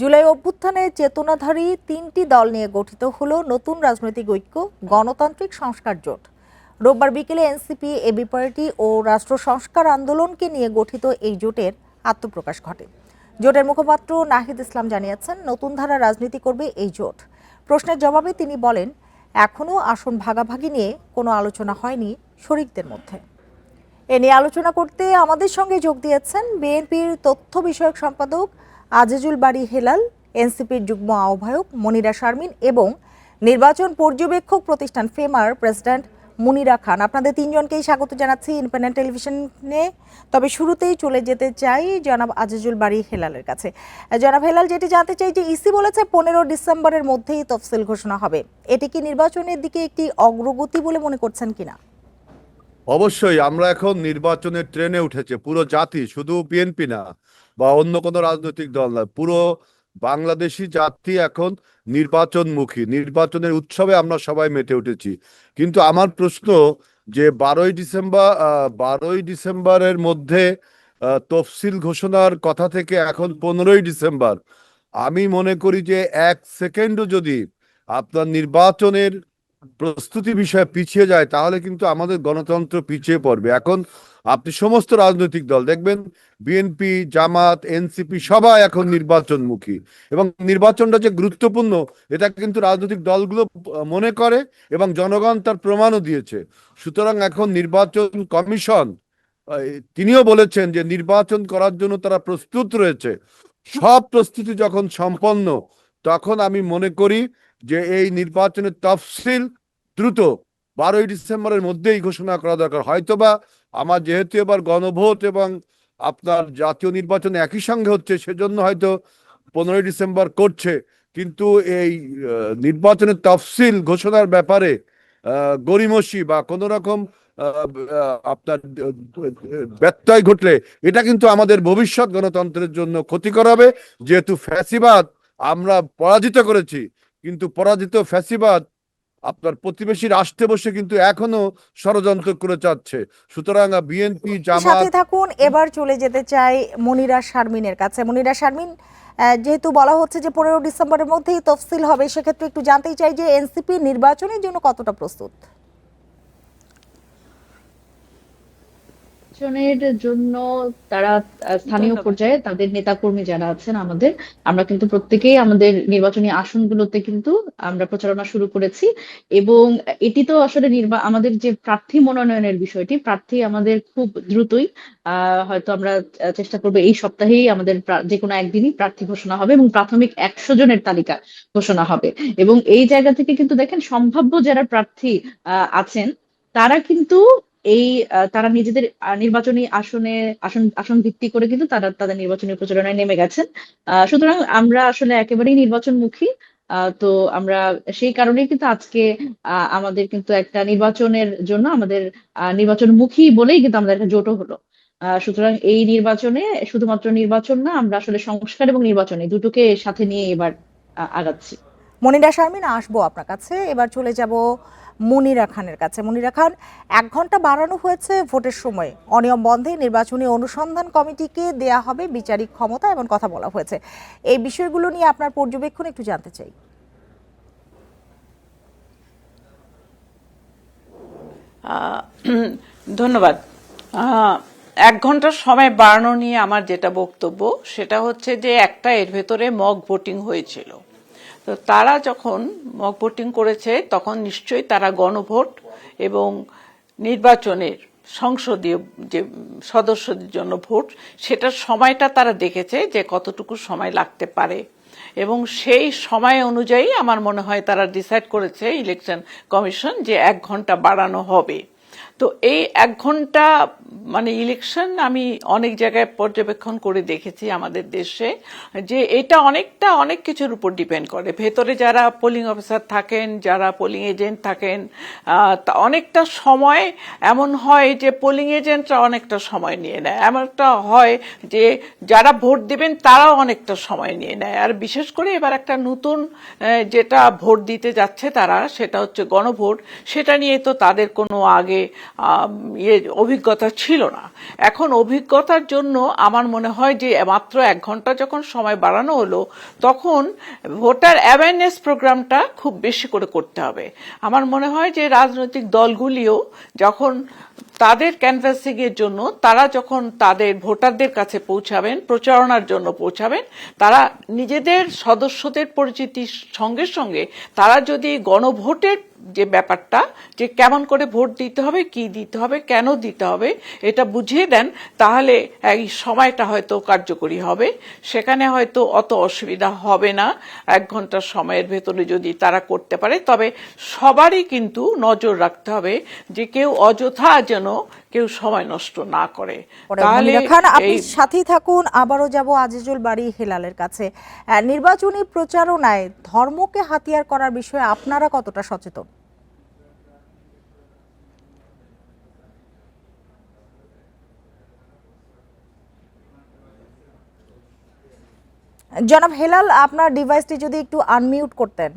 জুলাই অভ্যুত্থানে চেতনাধারী তিনটি দল নিয়ে গঠিত হলো নতুন রাজনৈতিক ঐক্য, গণতান্ত্রিক সংস্কার জোট। রোববার বিকেলে এনসিপি, এবি পার্টি ও রাষ্ট্র সংস্কার আন্দোলনকে নিয়ে গঠিত এই জোটের আত্মপ্রকাশ ঘটে। জোটের মুখপাত্র নাহিদ ইসলাম জানিয়েছেন, নতুন ধারা রাজনীতি করবে এই জোট। প্রশ্নের জবাবে তিনি বলেন এখনও আসন ভাগাভাগি নিয়ে কোনো আলোচনা হয়নি শরিকদের মধ্যে। এ নিয়ে আলোচনা করতে আমাদের সঙ্গে যোগ দিয়েছেন বিএনপির তথ্য বিষয়ক সম্পাদক আজিজুল বাড়ি হেলাল, এনসিপির যুগ্ম আহ্বায়ক মনিরা শারমিন এবং নির্বাচন পর্যবেক্ষক প্রতিষ্ঠান ফেমার প্রেসিডেন্ট মুনিরা খান। আপনাদের তিনজনকেই স্বাগত জানাচ্ছি ইন্ডিপেন্ডেন্ট টেলিভিশনে। তবে শুরুতেই চলে যেতে চাই জনাব আজিজুল বাড়ি হেলালের কাছে। জনাব হেলাল, যেটি জানতে চাই যে ইসি বলেছে পনেরো ডিসেম্বরের মধ্যেই তফসিল ঘোষণা হবে। এটি কি নির্বাচনের দিকে একটি অগ্রগতি বলে মনে করছেন কিনা? অবশ্যই, আমরা এখন নির্বাচনের ট্রেনে উঠেছে। পুরো জাতি, শুধু বিএনপি না বা অন্য কোনো রাজনৈতিক দল না পুরো বাংলাদেশি জাতি এখন নির্বাচনমুখী। নির্বাচনের উৎসবে আমরা সবাই মেতে উঠেছি। কিন্তু আমার প্রশ্ন যে বারোই ডিসেম্বর বারোই ডিসেম্বরের মধ্যে তফসিল ঘোষণার কথা থেকে এখন পনেরোই ডিসেম্বর, আমি মনে করি যে এক সেকেন্ডও যদি আপনার নির্বাচনের প্রস্তুতি বিষয়ে পিছিয়ে যায়, তাহলে কিন্তু আমাদের গণতন্ত্র পিছিয়ে পড়বে। এখন আপনি সমস্ত রাজনৈতিক দল দেখবেন বিএনপি জামাত এনসিপি সবাই এখন নির্বাচনমুখী। এবং নির্বাচনটা যে গুরুত্বপূর্ণ, এটা কিন্তু রাজনৈতিক দলগুলো মনে করে এবং জনগণ তার প্রমাণও দিয়েছে। সুতরাং এখন নির্বাচন কমিশন তিনিও বলেছেন যে নির্বাচন করার জন্য তারা প্রস্তুত রয়েছে। সব প্রস্তুতি যখন সম্পন্ন, তখন আমি মনে করি যে এই নির্বাচনের তফসিল দ্রুত বারোই ডিসেম্বরের মধ্যেই ঘোষণা করা দরকার। হয়তোবা আমার যেহেতু এবার গণভোট এবং আপনার জাতীয় নির্বাচন একই সঙ্গে হচ্ছে, সেজন্য হয়তো পনেরোই ডিসেম্বর করছে। কিন্তু এই নির্বাচনের তফসিল ঘোষণার ব্যাপারে গরিমসি বা কোনো রকম আপনার ব্যত্যয় ঘটলে এটা কিন্তু আমাদের ভবিষ্যৎ গণতন্ত্রের জন্য ক্ষতিকর হবে। যেহেতু ফ্যাসিবাদ আমরা পরাজিত করেছি, কিন্তু পরাজিত ফ্যাসিবাদ আপনার প্রতিবেশী রাষ্ট্রে বসে কিন্তু এখনও ষড়যন্ত্র করে যাচ্ছে। সুতরাং বিএনপি জামাত সাথে থাকুন এবার চলে যেতে চাই মনিরা শারমিনের কাছে। মনিরা শারমিন যেহেতু বলা হচ্ছে যে পনেরো ডিসেম্বরের মধ্যেই তফসিল হবে সেক্ষেত্রে একটু জানতেই চাই যে এনসিপি নির্বাচনের জন্য কতটা প্রস্তুত? নির্বাচনের জন্য তারা স্থানীয় পর্যায়ে তাদের নেতাকর্মী যারা আছেন আমাদের আমরা কিন্তু প্রত্যেকেই আমাদের নির্বাচনী আসনগুলোতে কিন্তু আমরা প্রচারণা শুরু করেছি। এবং এটি তো আসলে নির্বা আমাদের যে প্রার্থী মনোনয়নের বিষয়টি প্রার্থী আমাদের খুব দ্রুতই আহ হয়তো আমরা চেষ্টা করব এই সপ্তাহেই আমাদের যে কোনো একদিনই প্রার্থী ঘোষণা হবে এবং প্রাথমিক একশো জনের তালিকা ঘোষণা হবে। এবং এই জায়গা থেকে কিন্তু দেখেন সম্ভাব্য যারা প্রার্থী আহ, আছেন তারা কিন্তু এই তারা নিজেদের নির্বাচনী আসনে, আসন আসন ভিত্তি করে কিন্তু তারা তাদের নির্বাচনী প্রচারণায় নেমে গেছেন। সুতরাং আমরা আসলে একেবারেই নির্বাচনমুখী। তো আমরা সেই কারণেই কিন্তু আজকে আমাদের কিন্তু একটা নির্বাচনের জন্য আমাদের নির্বাচনমুখী বলেই কিন্তু আমাদের একটা জোটও হলো। সুতরাং এই নির্বাচনে শুধুমাত্র নির্বাচন না, আমরা আসলে সংস্কার এবং নির্বাচনে দুটোকে সাথে নিয়ে এবার আগাচ্ছি। মনিরা শারমিন, আসব আপনার কাছে। এবার চলে যাব মুনিরা খানের কাছে। মুনিরা খান, এক ঘণ্টা বাড়ানো হয়েছে ভোটের সময়। অনিয়ম বন্ধে নির্বাচনী অনুসন্ধান কমিটিকে দেয়া হবে বিচারিক ক্ষমতা এমন কথা বলা হয়েছে। এই বিষয়গুলো নিয়ে আপনার পর্যবেক্ষণ একটু জানতে চাই। ধন্যবাদ। এক ঘণ্টার সময় বাড়ানো নিয়ে আমার যেটা বক্তব্য, সেটা হচ্ছে যে একটা এর ভেতরে মক ভোটিং হয়েছিল। তো তারা যখন মক ভোটিং করেছে, তখন নিশ্চয়ই তারা গণভোট এবং নির্বাচনের সংসদীয় যে সদস্যদের জন্য ভোট, সেটার সময়টা তারা দেখেছে যে কতটুকু সময় লাগতে পারে। এবং সেই সময় অনুযায়ী আমার মনে হয় তারা ডিসাইড করেছে ইলেকশন কমিশন যে এক ঘণ্টা বাড়ানো হবে। তো এই এক ঘণ্টা মানে ইলেকশন আমি অনেক জায়গায় পর্যবেক্ষণ করে দেখেছি আমাদের দেশে, যে এটা অনেকটা অনেক কিছুর উপর ডিপেন্ড করে। ভেতরে যারা পোলিং অফিসার থাকেন, যারা পোলিং এজেন্ট থাকেন অনেকটা সময় এমন হয় যে পোলিং এজেন্টরা অনেকটা সময় নিয়ে নেয়। এমন একটা হয় যে যারা ভোট দেবেন তারাও অনেকটা সময় নিয়ে নেয়। আর বিশেষ করে এবার একটা নতুন যেটা ভোট দিতে যাচ্ছে তারা, সেটা হচ্ছে গণভোট। সেটা নিয়ে তো তাদের কোনো আগে ইয়ে অভিজ্ঞতা ছিল না। এখন অভিজ্ঞতার জন্য আমার মনে হয় যে মাত্র এক ঘণ্টা যখন সময় বাড়ানো হলো, তখন ভোটার অ্যাওয়ারনেস প্রোগ্রামটা খুব বেশি করে করতে হবে। আমার মনে হয় যে রাজনৈতিক দলগুলিও যখন তাদের ক্যানভাসিং এর জন্য, তারা যখন তাদের ভোটারদের কাছে পৌঁছাবেন, প্রচারণার জন্য পৌঁছাবেন, তারা নিজেদের সদস্যদের পরিচিতির সঙ্গে সঙ্গে তারা যদি গণভোটের যে ব্যাপারটা যে কেমন করে ভোট দিতে হবে কি দিতে হবে কেন দিতে হবে এটা বুঝিয়ে দেন তাহলে এই সময়টা হয়তো কার্যকরী হবে। সেখানে হয়তো অত অসুবিধা হবে না এক ঘণ্টার সময়ের ভেতরে যদি তারা করতে পারে। তবে সবারই কিন্তু নজর রাখতে হবে যে কেউ অযথা যেন কেউ সময় নষ্ট না করে। তাহলে খান আপনি সাথেই থাকুন। আবারও যাব আজিজুল বাড়ি হেলালের কাছে। নির্বাচনী প্রচারণায় ধর্মকে হাতিয়ার করার বিষয়ে আপনারা কতটা সচেতন? জনাব হেলাল, আপনার ডিভাইসটি যদি একটু আনমিউট করতেন।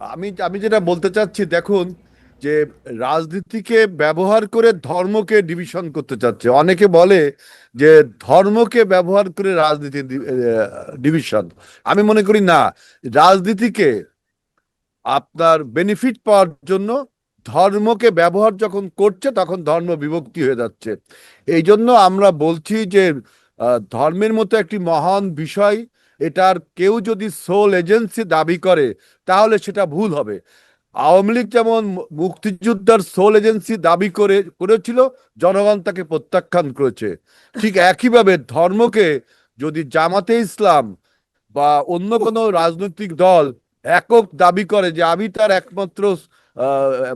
আমি আমি যেটা বলতে চাচ্ছি, দেখুন, যে রাজনীতিকে ব্যবহার করে ধর্মকে ডিভিশন করতে চাচ্ছে। অনেকে বলে যে ধর্মকে ব্যবহার করে রাজনীতি ডিভিশন আমি মনে করি না। রাজনীতিকে আপনার বেনিফিট পাওয়ার জন্য ধর্মকে ব্যবহার যখন করছে, তখন ধর্ম বিভক্তি হয়ে যাচ্ছে। এই জন্য আমরা বলছি যে ধর্মের মতো একটি মহান বিষয়, এটার কেউ যদি সোল এজেন্সি দাবি করে, তাহলে সেটা ভুল হবে। আওয়ামী লীগ যেমন মুক্তিযোদ্ধার সোল এজেন্সি দাবি করে, করেছিল, জনগণ তাকে প্রত্যাখ্যান করেছে। ঠিক একইভাবে ধর্মকে যদি জামাতে ইসলাম বা অন্য কোনো রাজনৈতিক দল একক দাবি করে যে আমি তার একমাত্র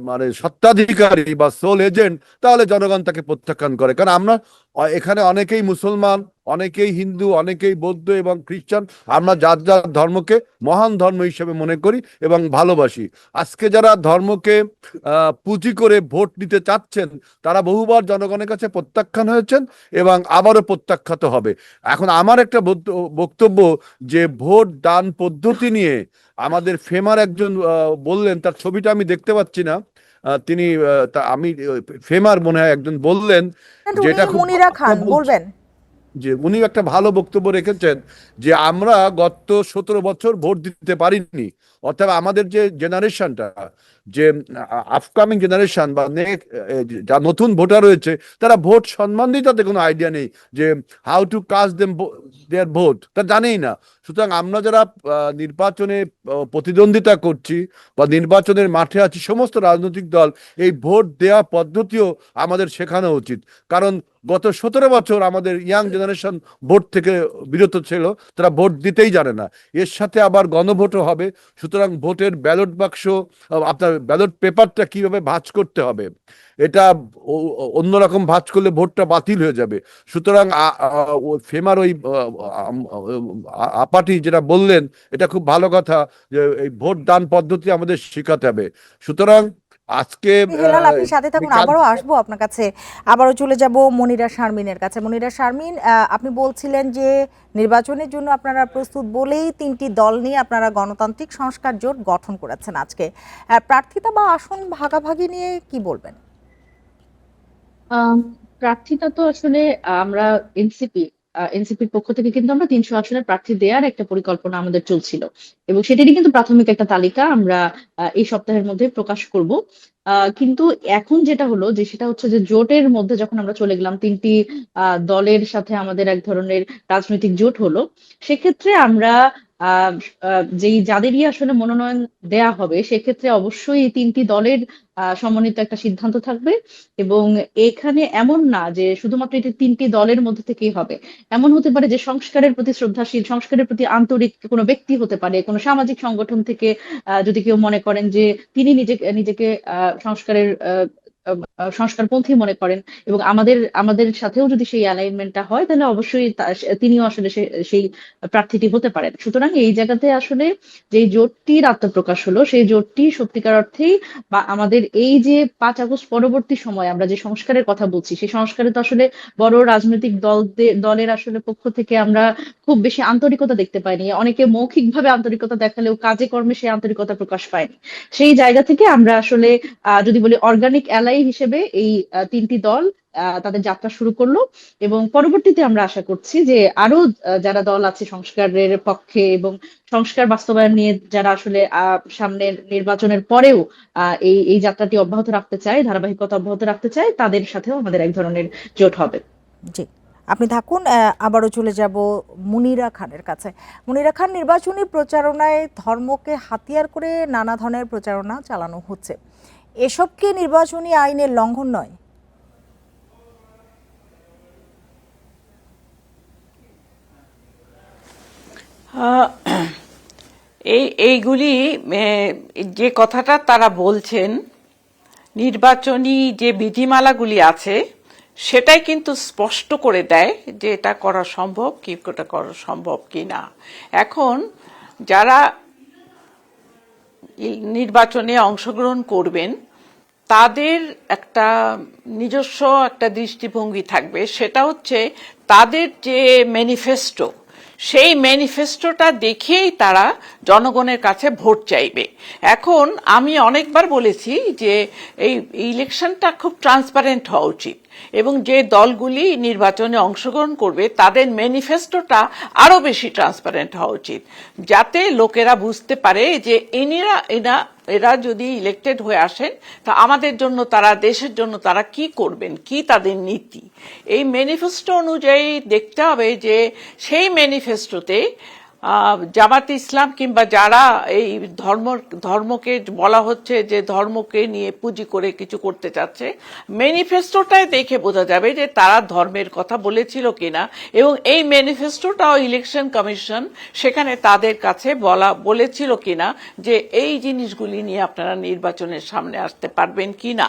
মানে সত্ত্বাধিকারী বা সোল এজেন্ট তাহলে জনগণ তাকে প্রত্যাখ্যান করে। কারণ আমরা এখানে অনেকেই মুসলমান, অনেকেই হিন্দু, অনেকেই বৌদ্ধ এবং খ্রিস্টান। আমরা যার যার ধর্মকে মহান ধর্ম হিসেবে মনে করি এবং ভালোবাসি। আজকে যারা ধর্মকে পুঁজি করে ভোট নিতে চাচ্ছেন, তারা বহুবার জনগণের কাছে প্রত্যাখ্যান হয়েছেন এবং আবারও প্রত্যাখ্যাত হবে। এখন আমার একটা বক্ত- বক্তব্য যে ভোট দান পদ্ধতি নিয়ে আমাদের ফেমার একজন বললেন, তার ছবিটা আমি দেখতে পাচ্ছি না। তিনি আমি ফেমার মনে হয় একজন বললেন যেটা উনি খুব মনিরা খান বলবেন। যে উনি একটা ভালো বক্তব্য রেখেছেন যে আমরা গত সতেরো বছর ভোট দিতে পারিনি। অর্থাৎ আমাদের যে জেনারেশনটা, যে আপকামিং জেনারেশন বা যা নতুন ভোটার রয়েছে, তারা ভোট সম্বন্ধেই তাদের কোনো আইডিয়া নেই যে how to cast them their vote তা জানেই না। সুতরাং আমরা যারা নির্বাচনে প্রতিদ্বন্দ্বিতা করছি বা নির্বাচনের মাঠে আছি, সমস্ত রাজনৈতিক দল এই ভোট দেওয়া পদ্ধতিও আমাদের শেখানো উচিত। কারণ গত সতেরো বছর আমাদের ইয়াং জেনারেশন ভোট থেকে বিরত ছিল, তারা ভোট দিতেই জানে না। এর সাথে আবার গণভোটও হবে, সুতরাং ভোটের ব্যালট বাক্স, আপনার ব্যালট পেপারটা কীভাবে ভাঁজ করতে হবে, এটা অন্যরকম ভাঁজ করলে ভোটটা বাতিল হয়ে যাবে। সুতরাং ফেমার ওই আপাটি যেটা বললেন, এটা খুব ভালো কথা যে এই ভোট দান পদ্ধতি আমাদের শেখাতে হবে। সুতরাং আজকে হেলাল আপনি সাথে থাকুন আবারও আসব আপনার কাছে। আবারও চলে যাব মনিরা শারমিনের কাছে। মনিরা শারমিন আহ, আপনি বলছিলেন যে নির্বাচনের জন্য আপনারা প্রস্তুত বলেই তিনটি দল নিয়ে আপনারা গণতান্ত্রিক সংস্কার জোট গঠন করেছেন আজকে। প্রার্থিতা বা আসন ভাগাভাগি নিয়ে কি বলবেন? প্রার্থীতা তো আসলে আমরা এনসিপি এনসিপির পক্ষ থেকে কিন্তু আমরা তিনশো আসনের প্রার্থী দেওয়ার একটা পরিকল্পনা আমাদের চলছিল। এবং সেটারই কিন্তু প্রাথমিক একটা তালিকা আমরা এই সপ্তাহের মধ্যে প্রকাশ করব। কিন্তু এখন যেটা হলো যে সেটা হচ্ছে যে জোটের মধ্যে যখন আমরা চলে গেলাম, তিনটি দলের সাথে আমাদের এক ধরনের রাজনৈতিক জোট হলো, সেক্ষেত্রে আমরা যেই যাদেরই আসলে মনোনয়ন দেয়া হবে, সেক্ষেত্রে অবশ্যই এই তিনটি দলের সমন্বিত একটা সিদ্ধান্ত থাকবে। এবং এখানে এমন না যে শুধুমাত্র এটি তিনটি দলের মধ্যে থেকেই হবে। এমন হতে পারে যে সংস্কারের প্রতি শ্রদ্ধাশীল, সংস্কারের প্রতি আন্তরিক কোনো ব্যক্তি হতে পারে, কোনো সামাজিক সংগঠন থেকে যদি কেউ মনে করেন যে তিনি নিজেকে নিজেকে সংস্কারের সংস্কারপন্থী মনে করেন এবং আমাদের আমাদের সাথেও যদি সেই অ্যালাইনমেন্টটা হয়, তাহলে অবশ্যই তিনিও আসলে সেই প্রার্থীটি হতে পারেন। সুতরাং এই জায়গাতে আসলে যে জোটটির আত্মপ্রকাশ হলো, সেই জোটটি সত্যিকার অর্থেই বা আমাদের এই যে পাঁচ আগস্ট পরবর্তী সময় আমরা যে সংস্কারের কথা বলছি, সেই সংস্কারে তো আসলে বড় রাজনৈতিক দল দলের আসলে পক্ষ থেকে আমরা খুব বেশি আন্তরিকতা দেখতে পাইনি। অনেকে মৌখিকভাবে আন্তরিকতা দেখালেও কাজে কর্মে সেই আন্তরিকতা প্রকাশ পায়নি। সেই জায়গা থেকে আমরা আসলে যদি বলি অর্গানিক অ্যালাই হিসেবে এই তিনটি দল তাদের যাত্রা শুরু করল এবং পরবর্তীতে আমরা আশা করছি যে আরও যারা দল আছে সংস্কারের পক্ষে এবং সংস্কার বাস্তবায়ন নিয়ে যারা আসলে সামনের নির্বাচনের পরেও এই এই যাত্রাটি অব্যাহত রাখতে চায়, ধারাবাহিকতা অব্যাহত রাখতে চায়, তাদের সাথেও আমাদের এক ধরনের জোট হবে। জি। আপনি থাকুন আবারও চলে যাব মুনিরা খানের কাছে। মুনিরা খান নির্বাচনী প্রচারণায় ধর্মকে হাতিয়ার করে নানা ধরনের প্রচারণা চালানো হচ্ছে। এসব কি নির্বাচনী আইনের লঙ্ঘন নয়। এই, এইগুলি যে কথাটা তারা বলছেন, নির্বাচনী যে বিধিমালাগুলি আছে, সেটাই কিন্তু স্পষ্ট করে দেয় যে এটা করা সম্ভব, কি এটা করা সম্ভব কি না। এখন যারা নির্বাচনে অংশগ্রহণ করবেন, তাদের একটা নিজস্ব একটা দৃষ্টিভঙ্গি থাকবে। সেটা হচ্ছে তাদের যে ম্যানিফেস্টো, সেই ম্যানিফেস্টোটা দেখেই তারা জনগণের কাছে ভোট চাইবে। এখন আমি অনেকবার বলেছি যে এই ইলেকশনটা খুব ট্রান্সপারেন্ট হওয়া উচিত। এবং যে দলগুলি নির্বাচনে অংশগ্রহণ করবে, তাদের ম্যানিফেস্টোটা আরও বেশি ট্রান্সপারেন্ট হওয়া উচিত। যাতে লোকেরা বুঝতে পারে যে এনারা, এরা এরা যদি ইলেক্টেড হয়ে আসেন, তা আমাদের জন্য তারা, দেশের জন্য তারা কি করবেন? কি তাদের নীতি? এই ম্যানিফেস্টো অনুযায়ী দেখতে হবে যে সেই ম্যানিফেস্টোতে জামাত ইসলাম কিংবা যারা এই ধর্ম, ধর্মকে বলা হচ্ছে যে ধর্মকে নিয়ে পুঁজি করে কিছু করতে চাচ্ছে ম্যানিফেস্টোটাই দেখে বোঝা যাবে যে তারা ধর্মের কথা বলেছিল কিনা। এবং এই ম্যানিফেস্টোটাও ইলেকশন কমিশন সেখানে তাদের কাছে বলা, বলেছিল কিনা যে এই জিনিসগুলি নিয়ে আপনারা নির্বাচনের সামনে আসতে পারবেন কি না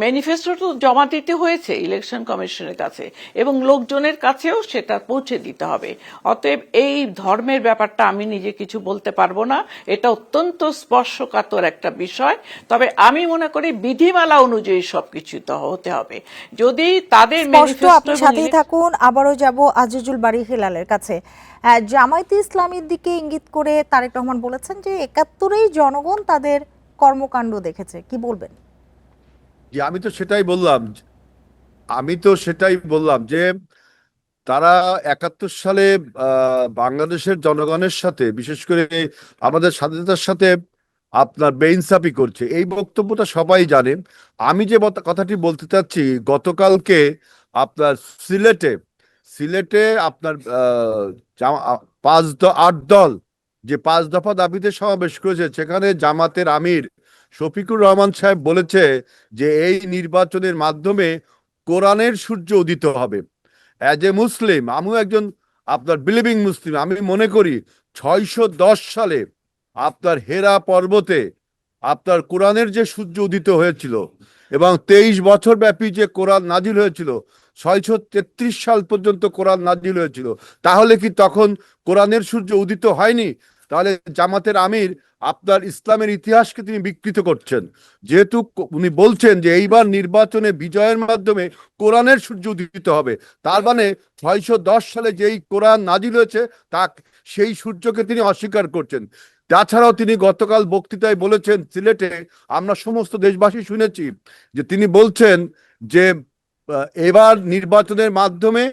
ম্যানিফেস্টো তো জমা দিতে হয়েছে ইলেকশন কমিশনের কাছে এবং লোকজনের কাছেও সেটা পৌঁছে দিতে হবে। অতএব এই ধর্মের ব্যাপারটা আমি নিজে কিছু বলতে পারব না। এটা অত্যন্ত স্পর্শকাতর একটা বিষয়। তবে আমি মনে করি বিধিমালা অনুযায়ী সবকিছু তো হতে হবে। যদি তাদের স্পষ্ট আপনি সাথেই থাকুন। আবারও যাব আজিজুল বাড়ি হেলালের কাছে। জামায়াতে ইসলামীর দিকে ইঙ্গিত করে তারেক রহমান বলেছেন যে একাত্তরেই জনগণ তাদের কর্মকাণ্ড দেখেছে। কি বলবেন? যে আমি তো সেটাই বললাম। আমি তো সেটাই বললাম যে তারা একাত্তর সালে বাংলাদেশের জনগণের সাথে, বিশেষ করে আমাদের স্বাধীনতার সাথে আপনার বেইনসাফি করছে। এই বক্তব্যটা সবাই জানে। আমি যে কথাটি বলতে চাচ্ছি, গতকালকে আপনার সিলেটে সিলেটে আপনার পাঁচ দ- আট দল যে পাঁচ দফা দাবিতে সমাবেশ করেছে, সেখানে জামাতের আমির শফিকুর রহমান সাহেব বলেছে যে, এই নির্বাচনের মাধ্যমে কোরআনের সূর্য উদিত হবে। অ্যাজ এ মুসলিম আমিও একজন আপনার বিলিভিং মুসলিম আমি মনে করি ছয়শো দশ সালে আপনার হেরা পর্বতে আপনার কোরআনের যে সূর্য উদিত হয়েছিল এবং তেইশ বছর ব্যাপী যে কোরআন নাজিল হয়েছিল, ছয়শো তেত্রিশ সাল পর্যন্ত কোরআন নাজিল হয়েছিল, তাহলে কি তখন কোরআনের সূর্য উদিত হয়নি? তাহলে জামাতের আমির আপনার ইসলামের ইতিহাসকে তিনি বিকৃত করছেন। যেহেতু উনি বলছেন যে এইবার নির্বাচনে বিজয়ের মাধ্যমে কোরআনের সূর্য উদিত হবে। তার মানে ছয়শো দশ সালে যেই কোরআন নাজিল হয়েছে তা সেই সূর্যকে তিনি অস্বীকার করছেন। তাছাড়াও তিনি গতকাল বক্তৃতায় বলেছেন সিলেটে আমরা সমস্ত দেশবাসী শুনেছি যে তিনি বলছেন যে এবার নির্বাচনের মাধ্যমে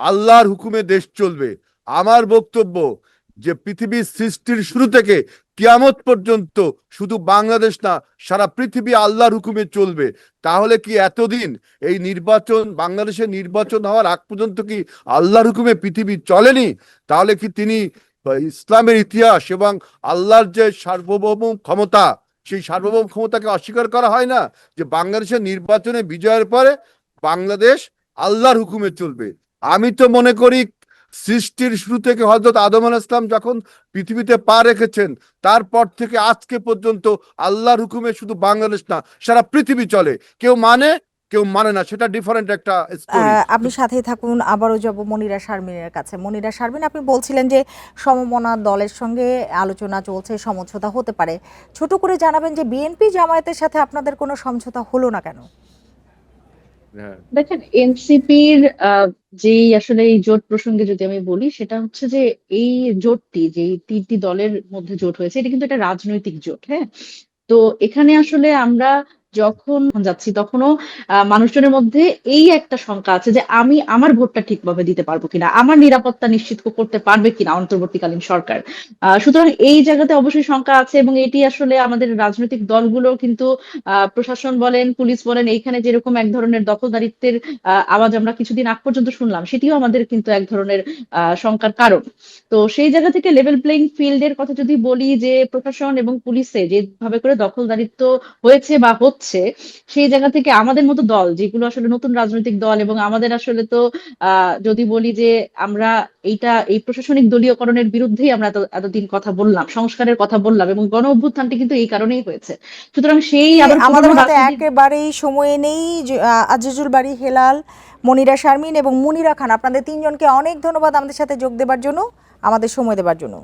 আল্লাহর হুকুমে দেশ চলবে। আমার বক্তব্য যে পৃথিবীর সৃষ্টির শুরু থেকে কিয়ামত পর্যন্ত শুধু বাংলাদেশ না, সারা পৃথিবী আল্লাহর হুকুমে চলবে। তাহলে কি এতদিন এই নির্বাচন, বাংলাদেশে নির্বাচন হওয়ার আগ পর্যন্ত কি আল্লাহর হুকুমে পৃথিবী চলেনি? তাহলে কি তিনি ইসলামের ইতিহাস এবং আল্লাহর যে সার্বভৌম ক্ষমতা, সেই সার্বভৌম ক্ষমতাকে অস্বীকার করা হয় না? যে বাংলাদেশের নির্বাচনে বিজয়ের পরে বাংলাদেশ আল্লাহর হুকুমে চলবে। আমি তো মনে করি সৃষ্টির শুরু থেকে হজরত আদম আলাহ ইসলাম যখন পৃথিবীতে পা রেখেছেন, তারপর থেকে আজকে পর্যন্ত আল্লাহর হুকুমে শুধু বাংলাদেশ না, সারা পৃথিবী চলে। কেউ মানে কেউ মানে না, সেটা ডিফারেন্ট একটা আপনি সাথেই থাকুন, আবারও যাব মনিরা শারমিনের কাছে। মনিরা শারমিন, আপনি বলছিলেন যে সমমনা দলের সঙ্গে আলোচনা চলছে, সমঝোতা হতে পারে। ছোট করে জানাবেন যে বিএনপি জামায়াতের সাথে আপনাদের কোনো সমঝোতা হলো না কেন? দেখেন, এনসিপির যে আসলে এই জোট প্রসঙ্গে যদি আমি বলি, সেটা হচ্ছে যে এই জোটটি, যে তিনটি দলের মধ্যে জোট হয়েছে, এটা কিন্তু একটা রাজনৈতিক জোট হ্যাঁ? তো এখানে আসলে আমরা যখন যাচ্ছি, তখনও মানুষজনের মধ্যে এই একটা শঙ্কা আছে যে আমি আমার ভোটটা ঠিকভাবে দিতে পারব কিনা, আমার নিরাপত্তা নিশ্চিত করতে পারবে কিনা অন্তর্বর্তীকালীন সরকার। সুতরাং এই জায়গাতে অবশ্যই শঙ্কা আছে এবং এটি আসলে আমাদের রাজনৈতিক দলগুলো কিন্তু প্রশাসন বলেন, পুলিশ বলেন, এইখানে যেরকম এক ধরনের দখলদারিত্বের আওয়াজ আমরা কিছুদিন আগ পর্যন্ত শুনলাম, সেটিও আমাদের কিন্তু এক ধরনের শঙ্কার কারণ। তো সেই জায়গা থেকে লেভেল প্লেইং ফিল্ডের কথা যদি বলি যে প্রশাসন এবং পুলিশে যেভাবে করে দখলদারিত্ব হয়েছে বা হচ্ছে সেই জায়গা থেকে আমাদের মতো দল যেগুলো আসলে নতুন রাজনৈতিক দল এবং আমাদের আসলে তো যদি বলি যে আমরা এইটা এই প্রশাসনিক দলীয়করণের বিরুদ্ধেই আমরা এতদিন কথা বললাম সংস্কারের কথা বললাম এবং গণ অভ্যুত্থানটি কিন্তু এই কারণেই হয়েছে। সুতরাং সেই আমাদের হাতে একেবারেই সময় নেই আজিজুল বাড়ি হেলাল মনিরা শারমিন এবং মুনিরা খান। আপনাদের তিনজনকে অনেক ধন্যবাদ আমাদের সাথে যোগ দেবার জন্য আমাদের সময় দেবার জন্য।